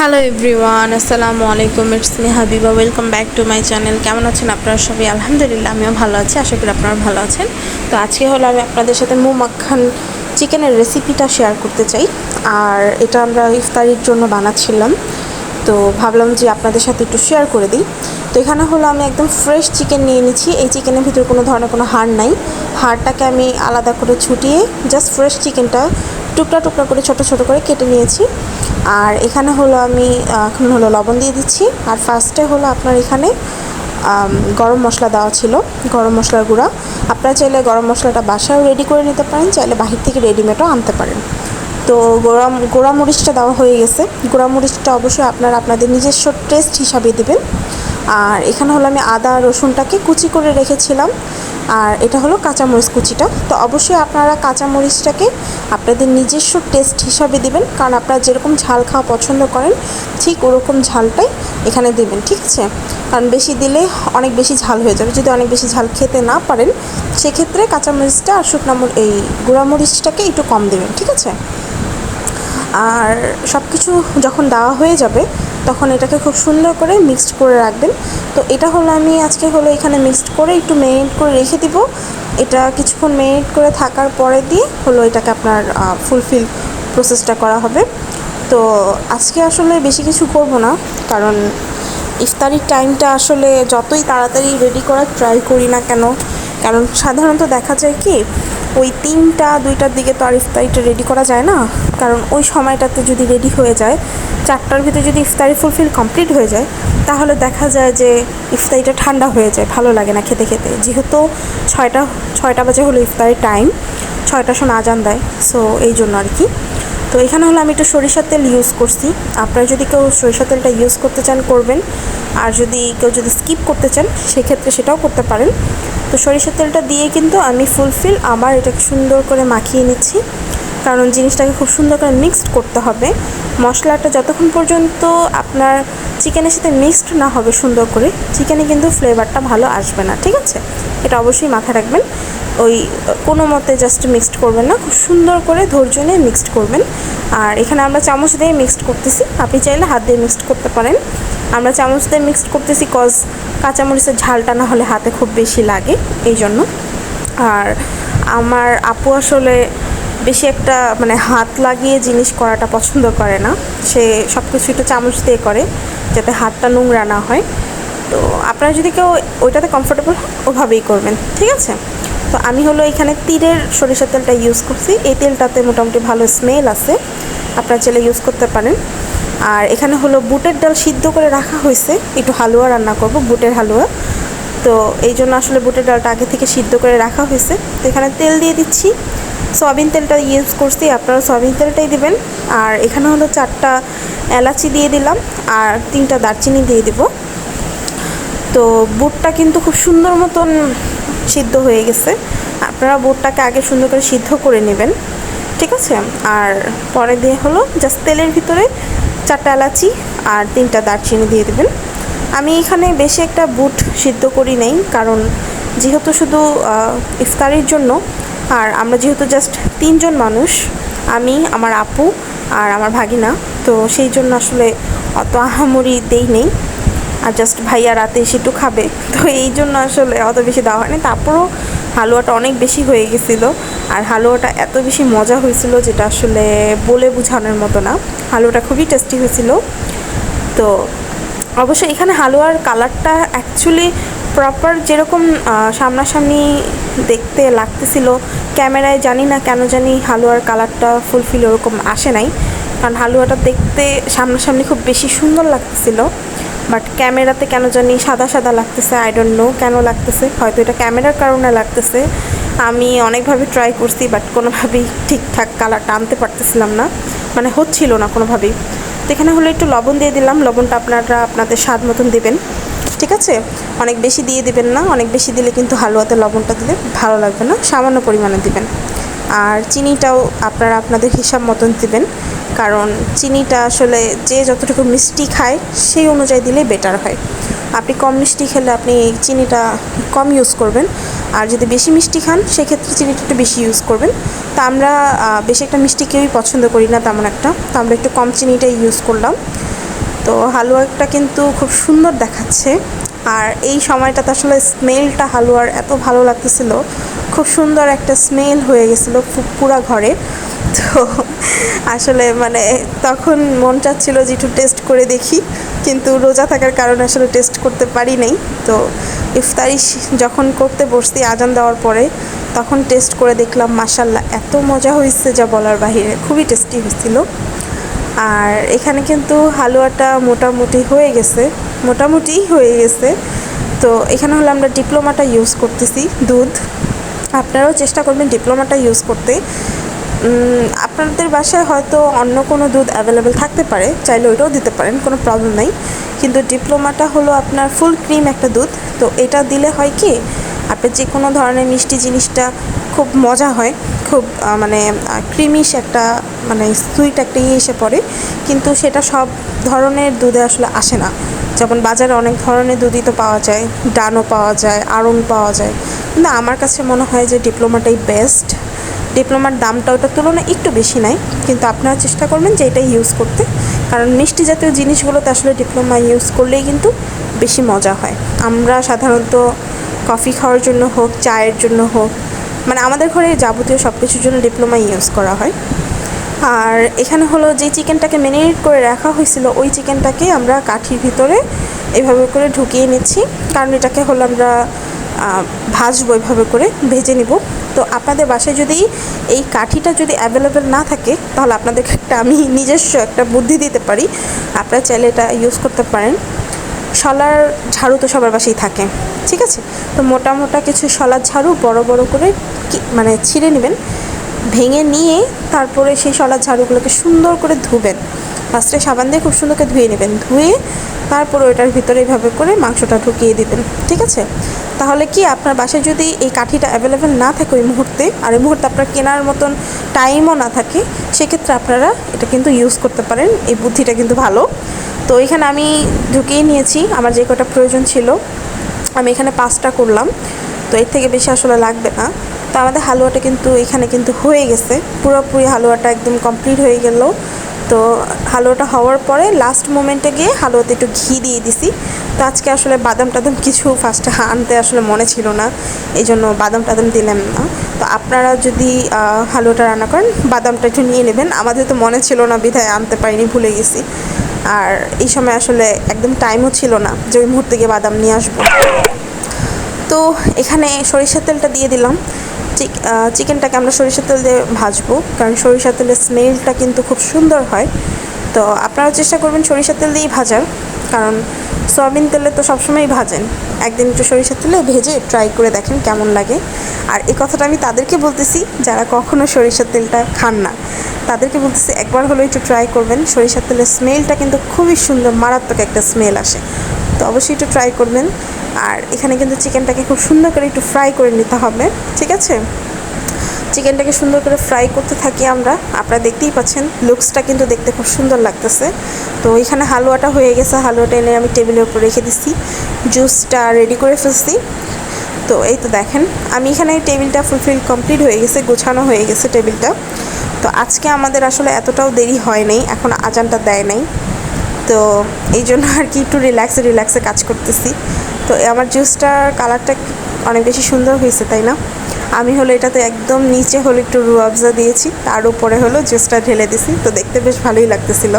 Hello everyone, আসসালামু আলাইকুম। It's me Habiba. Welcome back to my channel কেমন আছেন আপনারা সবাই? আলহামদুলিল্লাহ, আমিও ভালো আছি। আশা করি আপনারা ভালো আছেন। তো আজকে হলো আমি আপনাদের সাথে মু মাখান চিকেনের রেসিপিটা শেয়ার করতে চাই। আর এটা আমরা ইফতারির জন্য বানাচ্ছিলাম। তো ভাবলাম যে আপনাদের সাথে একটু শেয়ার করে দিই। তো এখানে হলো আমি একদম ফ্রেশ চিকেন নিয়ে নিচ্ছি। এই চিকেনের ভিতরে কোনো ধরনের কোনো হাড় নাই। হাড়টাকে আমি আলাদা করে ছুটিয়ে জাস্ট ফ্রেশ চিকেনটা টুকরা টুকরা করে, ছোট ছোট করে কেটে নিয়েছি। আর এখানে হলো আমি এখন হলো লবণ দিয়ে দিচ্ছি। আর ফার্স্টে হলো আপনার এখানে গরম মশলা দেওয়া ছিল, গরম মশলার গুঁড়া। আপনারা চাইলে গরম মশলাটা বাসায়ও রেডি করে নিতে পারেন, চাইলে বাহির থেকে রেডিমেডও আনতে পারেন। তো গোড়া গোড়া মরিচটা দেওয়া হয়ে গেছে। গোড়া মরিচটা অবশ্যই আপনারা আপনাদের নিজস্ব টেস্ট হিসাবে দেবেন। আর এখানে হলো আমি আদা রসুনটাকে কুচি করে রেখেছিলাম। আর এটা হলো কাঁচামরিচ কুচিটা। তো অবশ্যই আপনারা কাঁচামরিচটাকে আপনাদের নিজস্ব টেস্ট হিসাবে দিবেন, কারণ আপনারা যেরকম ঝাল খাওয়া পছন্দ করেন, ঠিক ওরকম ঝালটাই এখানে দেবেন, ঠিক আছে? কারণ বেশি দিলে অনেক বেশি ঝাল হয়ে যাবে। যদি অনেক বেশি ঝাল খেতে না পারেন, সেক্ষেত্রে কাঁচামরিচটা আর শুকনা এই গুঁড়ামরিচটাকে একটু কম দেবেন, ঠিক আছে? আর সব কিছু যখন দেওয়া হয়ে যাবে তখন এটাকে খুব সুন্দর করে মিক্সড করে রাখবেন। তো এটা হলো আমি আজকে হলো এখানে মিক্সড করে একটু মেরিনেট করে রেখে দিব। এটা কিছুক্ষণ মেরিনেট করে থাকার পরে দিয়ে হলো এটাকে আপনার ফুলফিল প্রসেসটা করা হবে। তো আজকে আসলে বেশি কিছু করব না, কারণ ইফতারির টাইমটা আসলে যতই তাড়াতাড়ি রেডি করার ট্রাই করি না কেন, কারণ সাধারণত দেখা যায় কি ওই তিনটা, দুইটার দিকে তো আর ইফতারিটা রেডি করা যায় না। কারণ ওই সময়টাতে যদি রেডি হয়ে যায়, চারটার ভিতরে যদি ইফতারি ফুলফিল কমপ্লিট হয়ে যায়, তাহলে দেখা যায় যে ইফতারিটা ঠান্ডা হয়ে যায়, ভালো লাগে না খেতে খেতে। যেহেতু ছয়টা ছয়টা বাজে হলো ইফতারির টাইম ছয়টার সময় আজান দেয় সো এই জন্য আর কি। তো এখানে হলো আমি একটু সরিষার তেল ইউজ করছি। আপনারা যদি কেউ সরিষার তেলটা ইউজ করতে চান, করবেন। আর যদি কেউ যদি স্কিপ করতে চান, সেক্ষেত্রে সেটাও করতে পারেন। তো সরিষার তেলটা দিয়ে কিন্তু আমি ফুলফিল আবার এটাকে সুন্দর করে মাখিয়ে নিচ্ছি। কারণ জিনিসটাকে খুব সুন্দর করে মিক্সড করতে হবে। মশলাটা যতক্ষণ পর্যন্ত আপনার চিকেনের সাথে মিক্সড না হবে সুন্দর করে, চিকেনে কিন্তু ফ্লেভারটা ভালো আসবে না, ঠিক আছে? এটা অবশ্যই মাথায় রাখবেন। ওই কোনো মতে জাস্ট মিক্সড করবেন না, খুব সুন্দর করে ধৈর্য নিয়ে মিক্সড করবেন। আর এখানে আমরা চামচ দিয়ে মিক্সড করতেছি। আপনি চাইলে হাত দিয়ে মিক্সড করতে পারেন। আমরা চামচ দিয়ে মিক্সড করতেছি কজ কাঁচামরিচের ঝালটা না হলে হাতে খুব বেশি লাগে, এই জন্য। আর আমার আপু আসলে বেশি একটা মানে হাত লাগিয়ে জিনিস করাটা পছন্দ করে না। সে সব কিছু একটু চামচ দিয়ে করে যাতে হাতটা নোংরা না হয়। তো আপনারা যদি কেউ ওইটাতে কমফোর্টেবল ওভাবেই করবেন, ঠিক আছে? তো আমি হলো এখানে তীরের সরিষার তেলটা ইউজ করছি। এই তেলটাতে মোটামুটি ভালো স্মেল আছে। আপনারা চাইলে ইউজ করতে পারেন। আর এখানে হলো বুটের ডাল সিদ্ধ করে রাখা হয়েছে। একটু হালুয়া রান্না করব, বুটের হালুয়া। তো এই জন্য আসলে বুটের ডালটা আগে থেকে সিদ্ধ করে রাখা হয়েছে। তো এখানে তেল দিয়ে দিচ্ছি। সয়াবিন তেলটা ইউজ করছি, আপনারা সয়াবিন তেলটাই দিবেন। আর এখানে হলো চারটা এলাচি দিয়ে দিলাম আর তিনটা দারচিনি দিয়ে দিব। তো বুটটা কিন্তু খুব সুন্দর মতন সিদ্ধ হয়ে গেছে। আপনারা বুটটাকে আগে সুন্দর করে সিদ্ধ করে নেবেন। ঠিক আছে? আর পরে দিয়ে হলো জাস্ট তেলের ভিতরে চারটা এলাচি আর তিনটা দারচিনি দিয়ে দেবেন। আমি এখানে বেশি একটা বুট সিদ্ধ করি নেই, কারণ যেহেতু শুধু ইফতারির জন্য, আর আমরা যেহেতু জাস্ট তিনজন মানুষ, আমি, আমার আপু আর আমার ভাগিনা, তো সেই জন্য আসলে অত আহামরি দেই নেই। আর জাস্ট ভাইয়া রাতে এসে একটু খাবে, তো এই জন্য আসলে অত বেশি দেওয়া হয়নি। তারপরও হালুয়াটা অনেক বেশি হয়ে গেছিল। আর হালুয়াটা এত বেশি মজা হয়েছিল যেটা আসলে বলে বোঝানোর মতো না। হালুয়াটা খুবই টেস্টি হয়েছিল। তো অবশ্যই এখানে হালুয়ার কালারটা অ্যাকচুয়ালি প্রপার যেরকম সামনাসামনি দেখতে লাগতেছিল। ক্যামেরায় জানি না কেন জানি হালুয়ার কালারটা ফুলফিল ওরকম আসে নাই। কারণ হালুয়াটা দেখতে সামনাসামনি খুব বেশি সুন্দর লাগতেছিল। বাট ক্যামেরাতে কেন জানি সাদা সাদা লাগতেছে আই ডোন্ট নো কেন লাগতেছে, হয়তো এটা ক্যামেরার কারণে লাগতেছে। আমি অনেকভাবে ট্রাই করছি বাট কোনোভাবেই ঠিকঠাক কালারটা আনতে পারতেছিলাম না মানে হচ্ছিল না কোনোভাবেই। তো এখানে হলো একটু লবণ দিয়ে দিলাম, লবণটা আপনারা আপনাদের স্বাদ মতন দেবেন। ঠিক আছে? অনেক বেশি দিয়ে দিবেন না, অনেক বেশি দিলে কিন্তু হালুয়াতে লবণটা দিলে ভালো লাগবে না, সামান্য পরিমাণে দিবেন। আর চিনিটাও আপনারা আপনাদের হিসাব মতন দেবেন, কারণ চিনিটা আসলে যে যতটুকু মিষ্টি খায় সেই অনুযায়ী দিলেই বেটার হয়। আপনি কম মিষ্টি খেলে আপনি চিনিটা কম ইউজ করবেন, আর যদি বেশি মিষ্টি খান সেক্ষেত্রে চিনিটা একটু বেশি ইউজ করবেন। তা আমরা বেশি একটা মিষ্টি কেউই পছন্দ করি না তেমন একটা, তো আমরা একটু কম চিনিটাই ইউজ করলাম। তো হালুয়াটা কিন্তু খুব সুন্দর দেখাচ্ছে। আর এই সময়টাতে আসলে স্মেলটা হালুয়ার এত ভালো লাগতেছিল। খুব সুন্দর একটা স্মেল হয়ে গেছিল পুরা ঘরে। তো আসলে মানে তখন মন চাচ্ছিল যে একটু টেস্ট করে দেখি। কিন্তু রোজা থাকার কারণে আসলে টেস্ট করতে পারি নাই। তো ইফতারি যখন করতে বসছি আজান দেওয়ার পরে তখন টেস্ট করে দেখলাম মাসাল্লাহ এত মজা হয়েছে যা বলার বাহিরে। খুবই টেস্টি হয়েছিল আর এখানে কিন্তু হালুয়াটা মোটামুটি হয়ে গেছে। মোটামুটি হয়ে গেছে। তো এখানে হলো আমরা ডিপ্লোমাটা ইউজ করতেছি, দুধ। আপনারাও চেষ্টা করবেন ডিপ্লোমাটা ইউজ করতে। আপনাদের বাসায় হয়তো অন্য কোনো দুধ অ্যাভেলেবেল থাকতে পারে, চাইলে ওইটাও দিতে পারেন, কোনো প্রবলেম নেই। কিন্তু ডিপ্লোমাটা হলো আপনার ফুল ক্রিম একটা দুধ। তো এটা দিলে হয় কি আপনার যে কোনো ধরনের মিষ্টি জিনিসটা খুব মজা হয়, খুব মানে ক্রিমিশ একটা মানে সুইট একটা ইয়ে এসে পড়ে। কিন্তু সেটা সব ধরনের দুধে আসলে আসে না। যেমন বাজারে অনেক ধরনের দুধই তো পাওয়া যায়, ডানও পাওয়া যায় আড়ং পাওয়া যায়। কিন্তু আমার কাছে মনে হয় যে ডিপ্লোমাটাই বেস্ট। ডিপ্লোমার দামটা ওটার তুলনায় একটু বেশি নাই। কিন্তু আপনারা চেষ্টা করবেন যে এটাই ইউজ করতে। কারণ মিষ্টি জাতীয় জিনিসগুলোতে আসলে ডিপ্লোমা ইউজ করলেই কিন্তু বেশি মজা হয়। আমরা সাধারণত কফি খাওয়ার জন্য হোক, চায়ের জন্য হোক মানে আমাদের ঘরে যাবতীয় সব কিছুর জন্য ডিপ্লোমা ইউজ করা হয়। আর এখানে হলো যে চিকেনটাকে ম্যারিনেট করে রাখা হয়েছিল, ওই চিকেনটাকে আমরা কাঠির ভিতরে এভাবে করে ঢুকিয়ে নিচ্ছি। কারণ এটাকে হলো আমরা ভাজবো এভাবে করে, ভেজে নিব। তো আপনাদের বাসায় যদি এই কাঠিটা যদি অ্যাভেলেবেল না থাকে, তাহলে আপনাদেরকে একটা আমি নিজস্ব একটা বুদ্ধি দিতে পারি। আপনারা চাইলে এটা ইউজ করতে পারেন। শলার ঝাড়ু তো সবার বাসেই থাকে, ঠিক আছে? তো মোটা মোটা কিছু শলার ঝাড়ু বড় বড় করে মানে ছিঁড়ে নেবেন, ভেঙে নিয়ে তারপরে সেই শলার ঝাড়ুগুলোকে সুন্দর করে ধুবেন। ফার্স্টে সাবান দিয়ে খুব সুন্দর করে ধুয়ে নেবেন। ধুয়ে তারপরে ওইটার ভিতরে এইভাবে করে মাংসটা ঢুকিয়ে দিবেন, ঠিক আছে? তাহলে কি আপনার বাসায় যদি এই কাঠিটা অ্যাভেলেবেল না থাকে ওই মুহূর্তে, আর ওই মুহূর্তে আপনার কেনার মতন টাইমও না থাকে, সেক্ষেত্রে আপনারা এটা কিন্তু ইউজ করতে পারেন, এই বুদ্ধিটা কিন্তু ভালো। তো এখানে আমি ঢুকিয়ে নিয়েছি। আমার যে কটা প্রয়োজন ছিল, আমি এখানে পাঁচটা করলাম। তো এর থেকে বেশি আসলে লাগবে না। তো আমাদের হালুয়াটা কিন্তু এখানে কিন্তু হয়ে গেছে। পুরোপুরি হালুয়াটা একদম কমপ্লিট হয়ে গেল। তো হালুয়াটা হওয়ার পরে লাস্ট মোমেন্টে গিয়ে হালুয়াতে একটু ঘি দিয়ে দিছি। তো আজকে আসলে বাদাম টাদাম কিছু ফার্স্টে আনতে আসলে মনে ছিল না। এই জন্য বাদাম টাদাম দিলাম না। তো আপনারা যদি হালুয়াটা রান্না করেন, বাদামটা একটু নিয়ে নেবেন। আমাদের তো মনে ছিল না বিধায় আনতে পারিনি, ভুলে গেছি। আর এই সময় আসলে একদম টাইমও ছিল না যে ওই মুহূর্তে গিয়ে বাদাম নিয়ে আসব। তো এখানে সরিষার তেলটা দিয়ে দিলাম। চিক- চিকেনটাকে আমরা সরিষার তেল দিয়ে ভাজবো, কারণ সরিষার তেলের স্মেলটা কিন্তু খুব সুন্দর হয়। তো আপনারা চেষ্টা করবেন সরিষার তেল দিয়েই ভাজার, কারণ সয়াবিন তেলে তো সবসময়ই ভাজেন। একদিন একটু সরিষার তেলে ভেজে ট্রাই করে দেখেন কেমন লাগে। আর এই কথাটা আমি তাদেরকে বলতেছি, যারা কখনো সরিষার তেলটা খান না, তাদেরকে বলতেছি, একবার হলেও একটু ট্রাই করবেন। সরিষার তেলের স্মেলটা কিন্তু খুবই সুন্দর, মারাত্মক একটা স্মেল আসে। তো অবশ্যই একটু ট্রাই করবেন। আর এখানে কিন্তু চিকেনটাকে খুব সুন্দর করে একটু ফ্রাই করে নিতে হবে, ঠিক আছে? চিকেনটাকে সুন্দর করে ফ্রাই করতে থাকি আমরা। আপনারা দেখতেই পাচ্ছেন, লুকসটা কিন্তু দেখতে খুব সুন্দর লাগতেছে। তো এখানে হালুয়াটা হয়ে গেছে, হালুয়াটা এনে আমি টেবিলের উপর রেখে দিচ্ছি। জুসটা রেডি করে ফেলছি। তো এই তো দেখেন, আমি এখানে টেবিলটা ফুলফিল কমপ্লিট হয়ে গেছে, গোছানো হয়ে গেছে টেবিলটা। তো আজকে আমাদের আসলে এতটাও দেরি হয় নাই, এখন আজানটা দেয় নাই। তো এই জন্য আর কি একটু রিল্যাক্সে রিল্যাক্সে কাজ করতেছি। তো আমার জুসটার কালারটা অনেক বেশি সুন্দর হয়েছে, তাই না? আমি হলো এটাতে একদম নিচে হলো একটু রুয়াবজা দিয়েছি, তার উপরে হলো জুসটা ঢেলে দিছি, তো দেখতে বেশ ভালোই লাগতেছিল।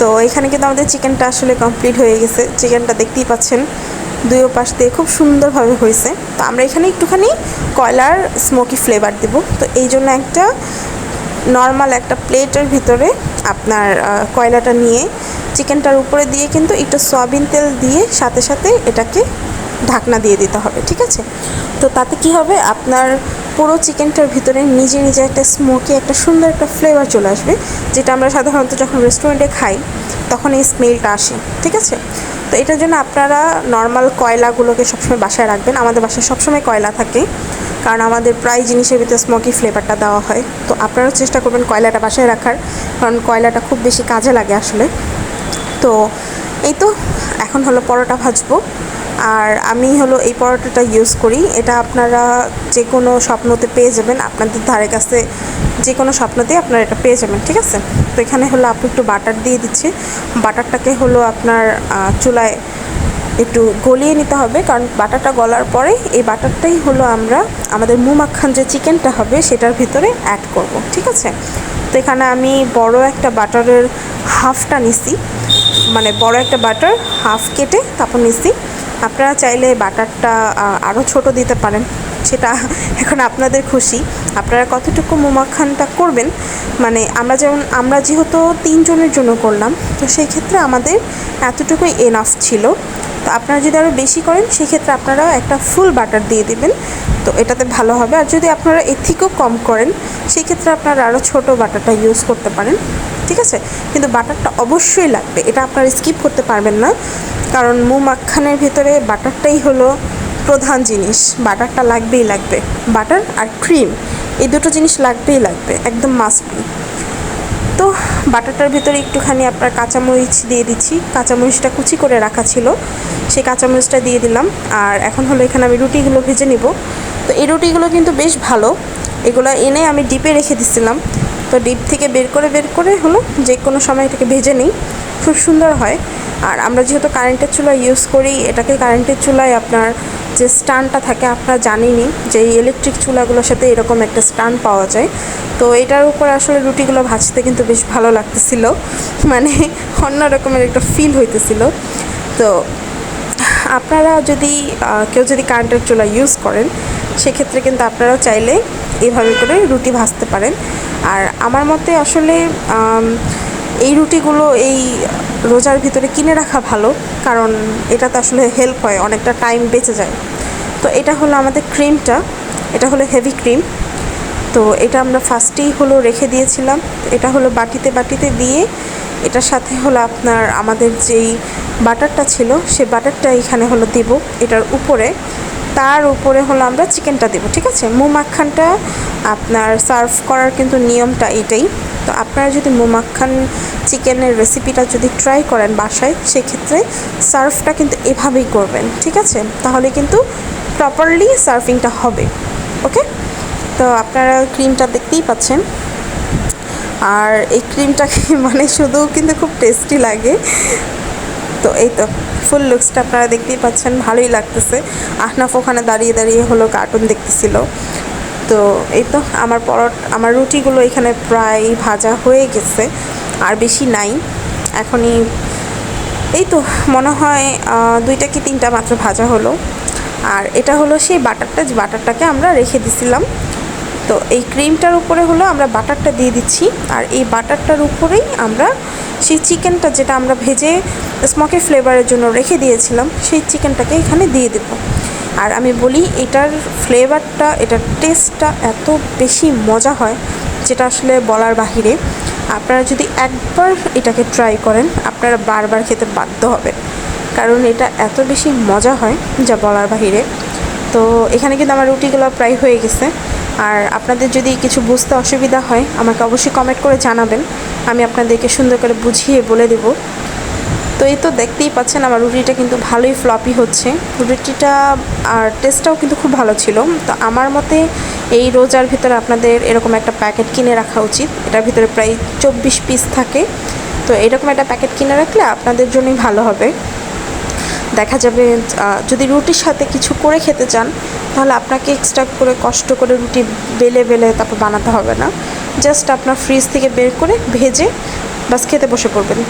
তো এখানে কিন্তু আমাদের চিকেনটা আসলে কমপ্লিট হয়ে গেছে চিকেনটা দেখতেই পাচ্ছেন, দুই পাশ দিয়ে খুব সুন্দরভাবে হয়েছে। তো আমরা এখানে একটুখানি কয়লার স্মোকি ফ্লেভার দেবো। তো এই জন্য একটা নর্মাল একটা প্লেটের ভিতরে আপনার কয়লাটা নিয়ে চিকেনটার উপরে দিয়ে কিন্তু একটু সয়াবিন তেল দিয়ে সাথে সাথে এটাকে ঢাকনা দিয়ে দিতে হবে, ঠিক আছে? তো তাতে কি হবে? আপনার পুরো চিকেনটার ভিতরে নিজে নিজে একটা স্মোকি একটা সুন্দর একটা ফ্লেভার চলে আসবে, যেটা আমরা সাধারণত যখন রেস্টুরেন্টে খাই, তখন এই স্মেলটা আসে, ঠিক আছে? তো এটার জন্য আপনারা নর্মাল কয়লাগুলোকে সবসময় বাসায় রাখবেন। আমাদের বাসায় সবসময় কয়লা থাকে, কারণ আমাদের প্রায় জিনিসের ভিতরে স্মোকি ফ্লেভারটা দেওয়া হয়। তো আপনারাও চেষ্টা করবেন কয়লাটা বাসায় রাখার, কারণ কয়লাটা খুব বেশি কাজে লাগে আসলে। তো এই তো, এখন হলো পরোটা ভাজবো। আর আমি হলো এই পরোটাটা ইউজ করি। এটা আপনারা যে কোনো স্বপ্নতে পেয়ে যাবেন। আপনাদের ধারে কাছে যে কোনো স্বপ্নতেই আপনারা এটা পেয়ে যাবেন, ঠিক আছে? তো এখানে হলো আপনি একটু বাটার দিয়ে দিচ্ছে। বাটারটাকে হলো আপনার চুলায় একটু গলিয়ে নিতে হবে। কারণ বাটারটা গলার পরে এই বাটারটাই হলো আমরা, আমাদের মুমাখান যে চিকেনটা হবে, সেটার ভিতরে অ্যাড করব, ঠিক আছে? তো এখানে আমি বড় একটা বাটারের হাফটা নিছি। মানে বড় একটা বাটার হাফ কেটে তারপর নিছি আপনারা চাইলে বাটারটা আরও ছোট দিতে পারেন, সেটা এখন আপনাদের খুশি। আপনারা কতটুকু মোমাখানটা করবেন? মানে আমরা যেমন, আমরা যেহেতু তিনজনের জন্য করলাম, তো সেই ক্ষেত্রে আমাদের এতটুকুই এনাফ ছিল। তো আপনারা যদি আরও বেশি করেন, সেক্ষেত্রে আপনারা একটা ফুল বাটার দিয়ে দেবেন। তো এটাতে ভালো হবে। আর যদি আপনারা এর থেকেও কম করেন, সেক্ষেত্রে আপনারা আরও ছোট বাটারটা ইউজ করতে পারেন। ঠিক আছে? কিন্তু বাটারটা অবশ্যই লাগবে। এটা আপনারা স্কিপ করতে পারবেন না। কারণ মু মাখানের ভেতরে বাটারটাই হলো প্রধান জিনিস। বাটারটা লাগবেই লাগবে। বাটার আর ক্রিম এই দুটো জিনিস লাগবেই লাগবে। একদম মাস্ট তো বাটারটার ভিতরে একটুখানি আপনার কাঁচামরিচ দিয়ে দিচ্ছি। কাঁচামরিচটা কুচি করে রাখা ছিল। সেই কাঁচামরিচটা দিয়ে দিলাম। আর এখন হলো এখানে আমি রুটিগুলো ভেজে নিব। তো এই রুটিগুলো কিন্তু বেশ ভালো। এগুলো এনে আমি ডিপে রেখে দিচ্ছিলাম তো ডিপ থেকে বের করে বের করে হলো যে কোনো সময় এটাকে ভেজে নিই। খুব সুন্দর হয়। আর আমরা যেহেতু কারেন্টের চুলা ইউজ করি, এটাকে কারেন্টের চুলায় আপনার যে স্টানটা থাকে, আপনারা জানেনই যে ইলেকট্রিক চুলাগুলোর সাথে এরকম একটা স্টান পাওয়া যায়। তো এটার উপর আসলে রুটিগুলো ভাজতে কিন্তু বেশ ভালো লাগতেছিল। মানে অন্য রকমের একটা ফিল হইতেছিল। তো আপনারা যদি কেউ যদি কারেন্টের চুলা ইউজ করেন, সেক্ষেত্রে কিন্তু আপনারাও চাইলে এভাবে করে রুটি ভাজতে পারেন। আর আমার মতে আসলে এই রুটিগুলো এই রোজার ভিতরে কিনে রাখা ভালো, কারণ এটাতে আসলে হেল্প হয়, অনেকটা টাইম বেঁচে যায়। তো এটা হলো আমাদের ক্রিমটা এটা হলো হেভি ক্রিম তো এটা আমরা ফার্স্টেই হলো রেখে দিয়েছিলাম। এটা হলো বাটিতে বাটিতে দিয়ে এটার সাথে হলো আপনার আমাদের যেই বাটারটা ছিল, সে বাটারটা এখানে হলো দেব এটার উপরে। তার উপরে হলো আমরা চিকেনটা দেবো, ঠিক আছে? মু মাখানটা আপনার সার্ভ করার কিন্তু নিয়মটা এটাই। তো আপনারা যদি মোমাক্খান চিকেনের রেসিপিটা যদি ট্রাই করেন বাসায়, সেক্ষেত্রে সার্ভটা কিন্তু এভাবেই করবেন, ঠিক আছে? তাহলে কিন্তু প্রপারলি সার্ভিংটা হবে, ওকে? তো আপনারা ক্রিমটা দেখতেই পাচ্ছেন। আর এই ক্রিমটাকে মানে শুধু কিন্তু খুব টেস্টি লাগে। তো এই তো, ফুল লুকসটা আপনারা দেখতেই পাচ্ছেন, ভালোই লাগতেছে। আহনাফ ওখানে দাঁড়িয়ে দাঁড়িয়ে হলো কার্টুন দেখতেছিল। তো এই তো, আমার পরট, আমার রুটিগুলো এখানে প্রায় ভাজা হয়ে গেছে, আর বেশি নাই। এখনই, এই তো, মনে হয় দুইটা কি তিনটা মাত্র ভাজা হলো। আর এটা হলো সেই বাটারটা, যে বাটারটাকে আমরা রেখে দিছিলাম। তো এই ক্রিমটার উপরে হলো আমরা বাটারটা দিয়ে দিচ্ছি। আর এই বাটারটার উপরেই আমরা সেই চিকেনটা যেটা আমরা ভেজে স্মোকি ফ্লেভারের জন্য রেখে দিয়েছিলাম, সেই চিকেনটাকে এখানে দিয়ে দেব। আর আমি বলি, এটার ফ্লেভারটা, এটার টেস্টটা এত বেশি মজা হয়, যেটা আসলে বলার বাহিরে। আপনারা যদি একবার এটাকে ট্রাই করেন, আপনারা বারবার খেতে বাধ্য হবেন। কারণ এটা এত বেশি মজা হয়, যা বলার বাহিরে। তো এখানে কিন্তু আমার রুটিগুলো প্রায় হয়ে গেছে। আর আপনাদের যদি কিছু বুঝতে অসুবিধা হয়, আমাকে অবশ্যই কমেন্ট করে জানাবেন। আমি আপনাদেরকে সুন্দর করে বুঝিয়ে বলে দেব। তো এই তো দেখতেই পাচ্ছেন আমার রুটিটা কিন্তু ভালোই ফ্লপি হচ্ছে। রুটিটা আর টেস্টটাও কিন্তু খুব ভালো ছিল। তো আমার মতে এই রোজার ভিতরে আপনাদের এরকম একটা প্যাকেট কিনে রাখা উচিত। এটার ভিতরে প্রায় চব্বিশ পিস থাকে। তো এরকম একটা প্যাকেট কিনে রাখলে আপনাদের জন্যই ভালো হবে। দেখা যাবে যদি রুটির সাথে কিছু করে খেতে চান, তাহলে আপনাকে এক্সট্রা করে কষ্ট করে রুটি বেলে বেলে তারপর বানাতে হবে না। জাস্ট আপনার ফ্রিজ থেকে বের করে ভেজে বাস খেতে বসে পড়বেন।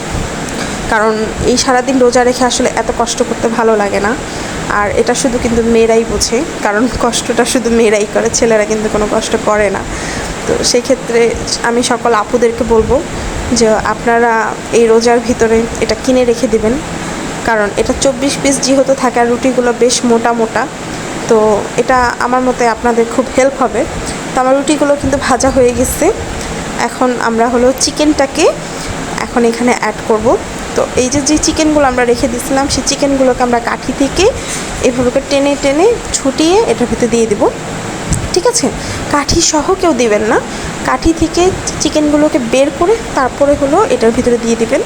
কারণ এই সারাদিন রোজা রেখে আসলে এত কষ্ট করতে ভালো লাগে না। আর এটা শুধু কিন্তু মেয়েরাই বোঝে, কারণ কষ্টটা শুধু মেয়েরাই করে, ছেলেরা কিন্তু কোনো কষ্ট করে না। তো সেই ক্ষেত্রে আমি সকল আপুদেরকে বলব যে আপনারা এই রোজার ভিতরে এটা কিনে রেখে দিবেন। কারণ এটা চব্বিশ পিস যেহেতু থাকে আর রুটিগুলো বেশ মোটা মোটা, তো এটা আমার মতে আপনাদের খুব হেল্প হবে। তো আমার রুটিগুলো কিন্তু ভাজা হয়ে গেছে। এখন আমরা হলো চিকেনটাকে এখন এখানে অ্যাড করব। তো এই যে যে চিকেনগুলো আমরা রেখে দিয়েছিলাম, সেই চিকেনগুলোকে আমরা কাঠি থেকে এভাবে টেনে টেনে ছুটিয়ে এটার ভিতরে দিয়ে দেবো। ঠিক আছে? কাঠি সহ কেউ দিবেন না। কাঠি থেকে চিকেনগুলোকে বের করে তারপরে হলো এটার ভিতরে দিয়ে দিবেন।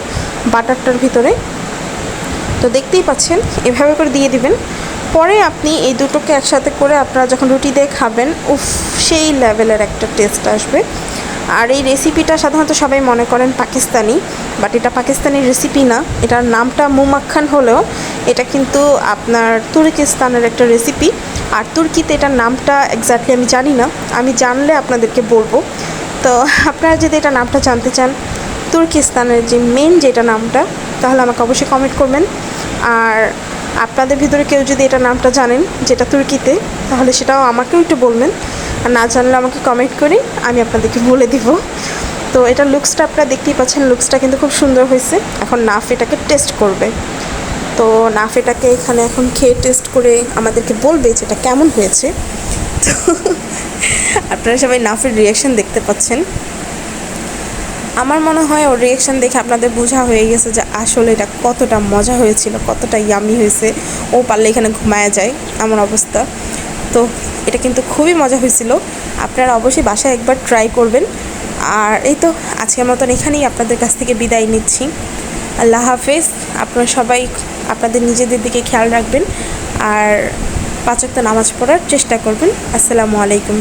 বাটারটার ভিতরে। তো দেখতেই পাচ্ছেন, এভাবে করে দিয়ে দিবেন। পরে আপনি এই দুটোকে একসাথে করে আপনারা যখন রুটি দিয়ে খাবেন, উফ, সেই লেভেলের একটা টেস্ট আসবে। আর এই রেসিপিটা সাধারণত সবাই মনে করেন পাকিস্তানি, বাট এটা পাকিস্তানি রেসিপি না। এটার নামটা মুমাক্খান হলেও এটা কিন্তু আপনার তুর্কিস্তানের একটা রেসিপি। আর তুর্কিতে এটার নামটা এক্স্যাক্টলি আমি জানি না। আমি জানলে আপনাদেরকে বলব। তো আপনারা যদি এটা নামটা জানতে চান, তুর্কিস্তানের যে মেন যেটা নামটা তাহলে আমাকে অবশ্যই কমেন্ট করবেন। আর আপনাদের ভিতরে কেউ যদি এটা নামটা জানেন, যেটা তুর্কিতে, তাহলে সেটাও আমাকেও একটু বলবেন। আর না জানলে আমাকে কমেন্ট করি আমি আপনাদেরকে বলে দিব। তো এটা লুকসটা আপনারা দেখতেই পাচ্ছেন লুকসটা কিন্তু খুব সুন্দর হয়েছে। এখন নাফ এটাকে টেস্ট করবে। তো নাফ এটাকে এখানে এখন খেয়ে টেস্ট করে আমাদেরকে বলবে যে এটা কেমন হয়েছে। তো আপনারা সবাই নাফের রিয়াকশন দেখতে পাচ্ছেন। আমার মনে হয় ওর রিয়াকশান দেখে আপনাদের বোঝা হয়ে গেছে যে আসলে এটা কতটা মজা হয়েছিল, কতটা ইয়ামি হয়েছে। ও পারলে এখানে ঘুমায়া যায়, এমন অবস্থা। তো এটা কিন্তু খুবই মজা হয়েছিল। আপনারা অবশ্যই বাসায় একবার ট্রাই করবেন। আর এই তো আজকের মতন এখানেই আপনাদের কাছ থেকে বিদায় নিচ্ছি। আল্লাহ হাফেজ। আপনারা সবাই আপনাদের নিজেদের দিকে খেয়াল রাখবেন। আর পাঁচক্ত নামাজ পড়ার চেষ্টা করবেন। আসসালামু আলাইকুম।